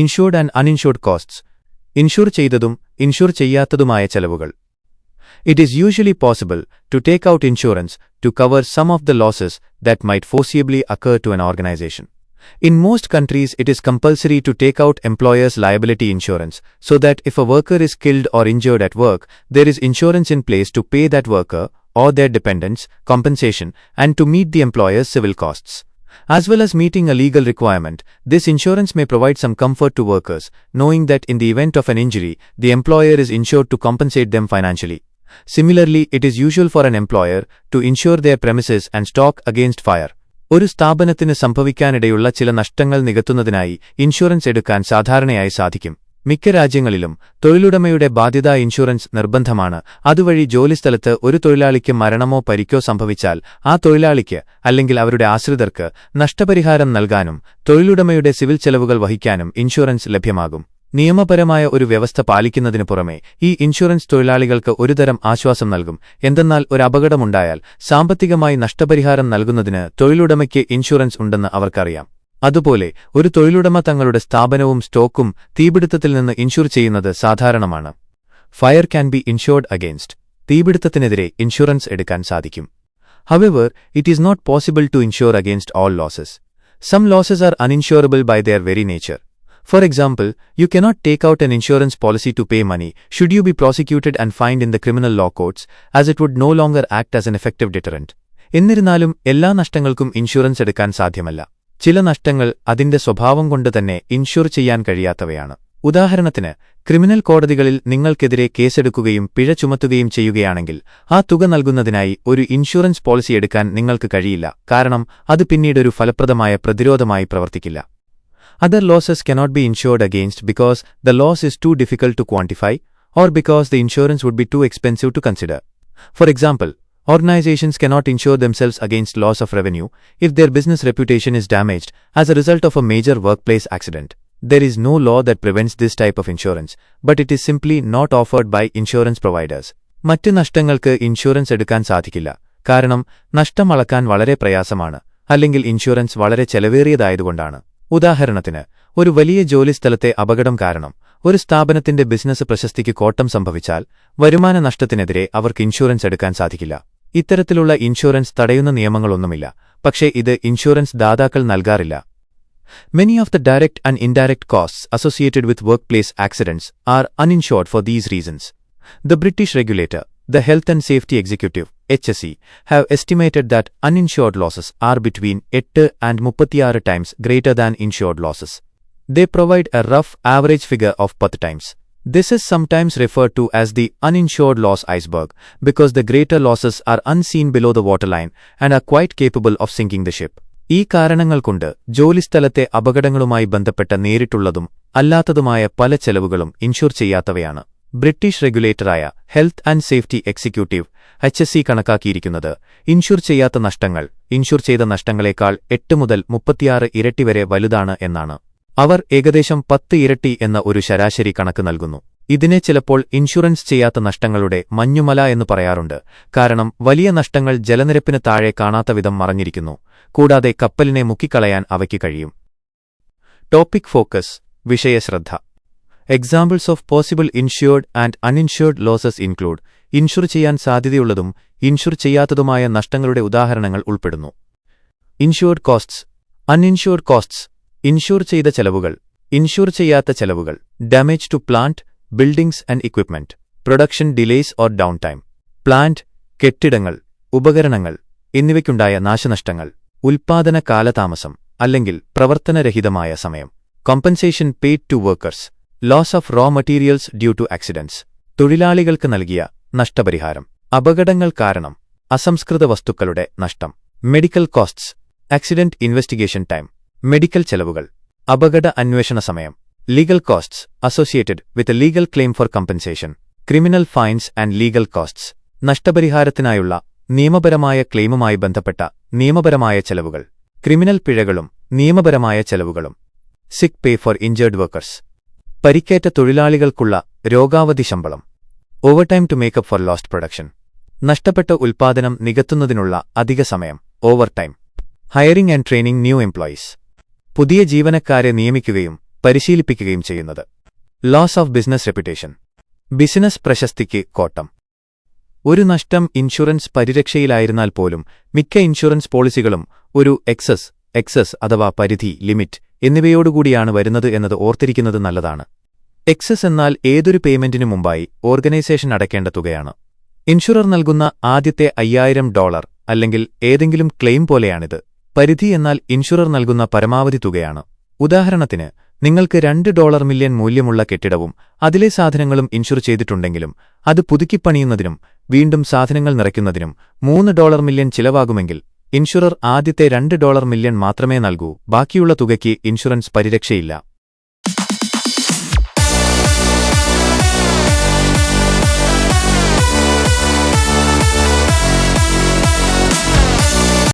Insured and uninsured costs insure ചെയ്തതും insure ചെയ്യാത്തതുമായ ചെലവുകൾ It is usually possible to take out insurance to cover some of the losses that might foreseeably occur to an organization. In most countries, it is compulsory to take out employer's liability insurance so that if a worker is killed or injured at work, there is insurance in place to pay that worker or their dependents compensation and to meet the employer's civil costs. As well as meeting a legal requirement, this insurance may provide some comfort to workers, knowing that in the event of an injury, the employer is insured to compensate them financially. Similarly, it is usual for an employer to insure their premises and stock against fire. ഒരു സ്ഥാപനത്തിന് സംഭവിക്കാനിടയുള്ള ചില നഷ്ടങ്ങൾ നികത്തുന്നതിനായി insurance എടുക്കാൻ സാധാരണയായി സാധിക്കും മിക്ക രാജ്യങ്ങളിലും തൊഴിലുടമയുടെ ബാധ്യതാ insurance നിർബന്ധമാണ്. അതുവഴി ജോലിസ്ഥലത്ത് ഒരു തൊഴിലാളിക്ക് മരണമോ പരിക്കോ സംഭവിച്ചാൽ ആ തൊഴിലാളിക്ക് അല്ലെങ്കിൽ അവരുടെ ആശ്രിതർക്ക് നഷ്ടപരിഹാരം നൽകാനും തൊഴിലുടമയുടെ സിവിൽ ചെലവുകൾ വഹിക്കാനും ഇൻഷുറൻസ് ലഭ്യമാകും. നിയമപരമായ ഒരു വ്യവസ്ഥ പാലിക്കുന്നതിനു പുറമെ ഈ ഇൻഷുറൻസ് തൊഴിലാളികൾക്ക് ഒരുതരം ആശ്വാസം നൽകും. എന്തെന്നാൽ ഒരു അപകടമുണ്ടായാൽ സാമ്പത്തികമായി നഷ്ടപരിഹാരം നൽകുന്നതിന് തൊഴിലുടമയ്ക്ക് ഇൻഷുറൻസ് ഉണ്ടെന്ന് അവർക്കറിയാം. അതുപോലെ ഒരു തൊഴിലുടമ തങ്ങളുടെ സ്ഥാപനവും സ്റ്റോക്കും തീപിടുത്തത്തിൽ നിന്ന് ഇൻഷുർ ചെയ്യുന്നത് സാധാരണമാണ്. Fire can be insured against. തീപിടുത്തത്തിനെതിരെ insurance എടുക്കാൻ സാധിക്കും. However it is not possible to insure against all losses some losses are uninsurable by their very nature for example you cannot take out an insurance policy to pay money should you be prosecuted and fined in the criminal law courts, as it would no longer act as an effective deterrent എന്നിരുന്നാലും എല്ലാ നഷ്ടങ്ങൾക്കും insurance എടുക്കാൻ സാധ്യമല്ല. ചില നഷ്ടങ്ങൾ അതിന്റെ സ്വഭാവം കൊണ്ട് തന്നെ ഇൻഷുർ ചെയ്യാൻ കഴിയാത്തവയാണ്. ഉദാഹരണത്തിന് ക്രിമിനൽ കോടതികളിൽ നിങ്ങൾക്കെതിരെ കേസെടുക്കുകയും പിഴ ചുമത്തുകയും ചെയ്യുകയാണെങ്കിൽ ആ തുക നൽകുന്നതിനായി ഒരു ഇൻഷുറൻസ് പോളിസി എടുക്കാൻ നിങ്ങൾക്ക് കഴിയില്ല. കാരണം അത് പിന്നീടൊരു ഫലപ്രദമായ പ്രതിരോധമായി പ്രവർത്തിക്കില്ല. Other losses cannot be insured against because the loss is too difficult to quantify or because the insurance would be too expensive to consider for example, organizations cannot insure themselves against loss of revenue if their business reputation is damaged as a result of a major workplace accident. There is no law that prevents this type of insurance, but it is simply not offered by insurance providers. മറ്റ് നഷ്ടങ്ങൾക്ക് insurance എടുക്കാൻ സാധിക്കില്ല കാരണം നഷ്ടം അളക്കാൻ വളരെ പ്രയാസമാണ് അല്ലെങ്കിൽ insurance വളരെ ചെലവേറിയതായതുകൊണ്ടാണ് ഉദാഹരണത്തിന് ഒരു വലിയ ജോലി സ്ഥലത്തെ അപകടം കാരണം ഒരു സ്ഥാപനത്തിന്റെ ബിസിനസ് പ്രശസ്തിക്ക് കോട്ടം സംഭവിച്ചാൽ വരുമാന നഷ്ടത്തിനെതിരെ അവർക്ക് ഇൻഷുറൻസ് എടുക്കാൻ സാധിക്കില്ല ഇത്തരത്തിലുള്ള ഇൻഷുറൻസ് തടയുന്ന നിയമങ്ങളൊന്നുമില്ല പക്ഷേ ഇത് ഇൻഷുറൻസ് ദാതാക്കൾ നൽകാറില്ല Many of the direct and indirect costs associated with workplace accidents are uninsured for these reasons. The British regulator, the Health and Safety Executive, HSE, have estimated that uninsured losses are between 8 and 36 times greater than insured losses. They provide a rough average figure of 10 times. This is sometimes referred to as the uninsured loss iceberg because the greater losses are unseen below the waterline and are quite capable of sinking the ship. ഈ കാരണങ്ങൾ കൊണ്ട് ജോലിസ്ഥലത്തെ അപകടങ്ങളുമായി ബന്ധപ്പെട്ട നേരിട്ടുള്ളതും അല്ലാത്തതുമായ പല ചെലവുകളും insure ചെയ്യാത്തവയാണ് British റെഗുലേറ്ററായ health and safety executive H S C കണക്കാക്കിയിരിക്കുന്നത് insure ചെയ്യാത്ത നഷ്ടങ്ങൾ ഇൻഷുർ ചെയ്ത നഷ്ടങ്ങളെക്കാൾ എട്ട് മുതൽ മുപ്പത്തിയാറ് ഇരട്ടി വരെ വലുതാണ് എന്നാണ് അവർ ഏകദേശം പത്ത് ഇരട്ടി എന്ന ഒരു ശരാശരി കണക്ക് നൽകുന്നു. ഇതിനെ ചിലപ്പോൾ ഇൻഷുറൻസ് ചെയ്യാത്ത നഷ്ടങ്ങളുടെ മഞ്ഞുമല എന്ന് പറയാറുണ്ട്. കാരണം വലിയ നഷ്ടങ്ങൾ ജലനിരപ്പിന് താഴെ കാണാത്ത വിധം മറഞ്ഞിരിക്കുന്നു. കൂടാതെ കപ്പലിനെ മുക്കിക്കളയാൻ അവയ്ക്ക് കഴിയും. Topic focus വിഷയശ്രദ്ധ. Examples of possible insured and uninsured losses include insure ചെയ്യാൻ സാധ്യതയുള്ളതും ഇൻഷുർ ചെയ്യാത്തതുമായ നഷ്ടങ്ങളുടെ ഉദാഹരണങ്ങൾ ഉൾപ്പെടുന്നു. Insured costs uninsured costs insure ചെയ്ത ചെലവുകൾ ഇൻഷുർ ചെയ്യാത്ത ചെലവുകൾ damage to plant buildings and equipment production delays or down time plant കെട്ടിടങ്ങൾ ഉപകരണങ്ങൾ എന്നിവയ്ക്കുണ്ടായ നാശനഷ്ടങ്ങൾ ഉൽപ്പാദന കാലതാമസം അല്ലെങ്കിൽ പ്രവർത്തനരഹിതമായ സമയം compensation paid to workers loss of raw materials due to accidents തൊഴിലാളികൾക്ക് നൽകിയ നഷ്ടപരിഹാരം അപകടങ്ങൾ കാരണം അസംസ്കൃത വസ്തുക്കളുടെ നഷ്ടം medical costs accident investigation time medical ചെലവുകൾ. അപകട അന്വേഷണ സമയം. Legal costs associated with legal claim for compensation. Criminal fines and legal costs നഷ്ടപരിഹാരത്തിനായുള്ള നിയമപരമായ ക്ലെയിമുമായി ബന്ധപ്പെട്ട നിയമപരമായ ചെലവുകൾ. ക്രിമിനൽ പിഴകളും നിയമപരമായ ചെലവുകളും. Sick pay for injured workers പരിക്കേറ്റ തൊഴിലാളികൾക്കുള്ള രോഗാവധി ശമ്പളം. Overtime to make up for lost production നഷ്ടപ്പെട്ട ഉൽപ്പാദനം നികത്തുന്നതിനുള്ള അധിക സമയം. Overtime hiring and training new employees പുതിയ ജീവനക്കാരെ നിയമിക്കുകയും പരിശീലിപ്പിക്കുകയും ചെയ്യുന്നത്. Loss of business reputation business പ്രശസ്തിക്ക് കോട്ടം. ഒരു നഷ്ടം ഇൻഷുറൻസ് പരിരക്ഷയിലായിരുന്നാൽ പോലും മിക്ക ഇൻഷുറൻസ് പോളിസികളും ഒരു എക്സസ് എക്സസ് അഥവാ പരിധി ലിമിറ്റ് എന്നിവയോടുകൂടിയാണ് വരുന്നത് എന്നത് ഓർത്തിരിക്കുന്നത് നല്ലതാണ്. എക്സസ് എന്നാൽ ഏതൊരു പേയ്മെന്റിനു മുമ്പായി ഓർഗനൈസേഷൻ അടയ്ക്കേണ്ട തുകയാണ്. ഇൻഷുറർ നൽകുന്ന ആദ്യത്തെ അയ്യായിരം ഡോളർ അല്ലെങ്കിൽ ഏതെങ്കിലും ക്ലെയിം പോലെയാണിത്. പരിധി എന്നാൽ ഇൻഷുറർ നൽകുന്ന പരമാവധി തുകയാണ്. ഉദാഹരണത്തിന് നിങ്ങൾക്ക് രണ്ട് ഡോളർ മില്യൺ മൂല്യമുള്ള കെട്ടിടവും അതിലെ സാധനങ്ങളും ഇൻഷുർ ചെയ്തിട്ടുണ്ടെങ്കിലും അത് പുതുക്കിപ്പണിയുന്നതിനും വീണ്ടും സാധനങ്ങൾ നിറയ്ക്കുന്നതിനും മൂന്ന് ഡോളർ മില്യൺ ചിലവാകുമെങ്കിൽ ഇൻഷുറർ ആദ്യത്തെ രണ്ട് ഡോളർ മില്യൺ മാത്രമേ നൽകൂ. ബാക്കിയുള്ള തുകയ്ക്ക് ഇൻഷുറൻസ് പരിരക്ഷയില്ല.